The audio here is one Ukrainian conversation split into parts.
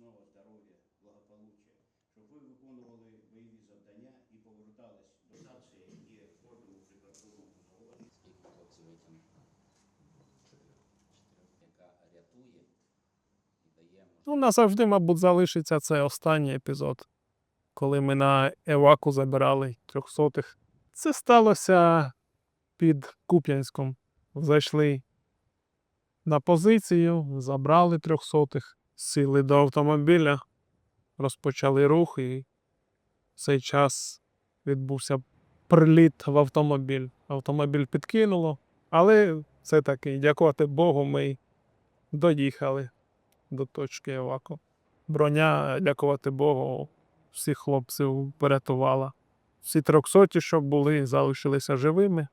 міцного здоров'я, благополуччя, щоб ви виконували бойові завдання і повертались до сації, які є в кожному прикордонному загоні. скільки хлопців витягнув, яка рятує і дає Ну, назавжди, мабуть, залишиться це останній епізод, коли ми на Еваку забирали трьохсотих. Це сталося під Куп'янськом. Зайшли на позицію, забрали трьохсотих, сіли до автомобіля, розпочали рух, і в цей час відбувся приліт в автомобіль. Автомобіль підкинуло, але все таки, дякувати Богу, ми доїхали до точки Еваку. Броня, дякувати Богу, всіх хлопців порятувала. Всі трьохсоті, що були, залишилися живими.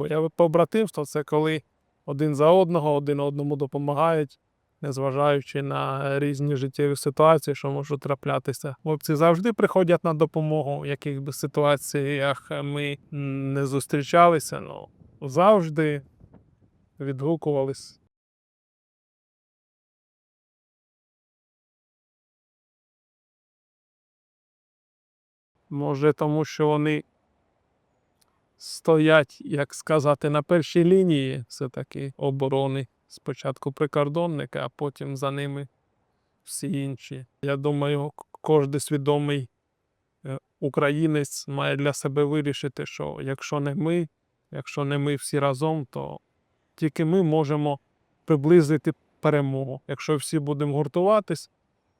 Бойове побратимство це коли один за одного, один одному допомагають, незважаючи на різні життєві ситуації, що можуть траплятися. Хлопці завжди приходять на допомогу, в яких би ситуаціях ми не зустрічалися, ну завжди відгукувались. Може, тому що вони стоять, як сказати, на першій лінії все-таки оборони. Спочатку прикордонники, а потім за ними всі інші. Я думаю, кожен свідомий е, українець має для себе вирішити, що якщо не ми, якщо не ми всі разом, то тільки ми можемо приблизити перемогу. Якщо всі будемо гуртуватись,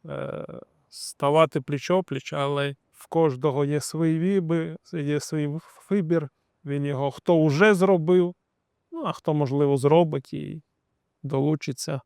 е, ставати пліч-опліч, але в кожного є свій вибір, є свій вибір. Він його хто вже зробив, ну а хто, можливо, зробить і долучиться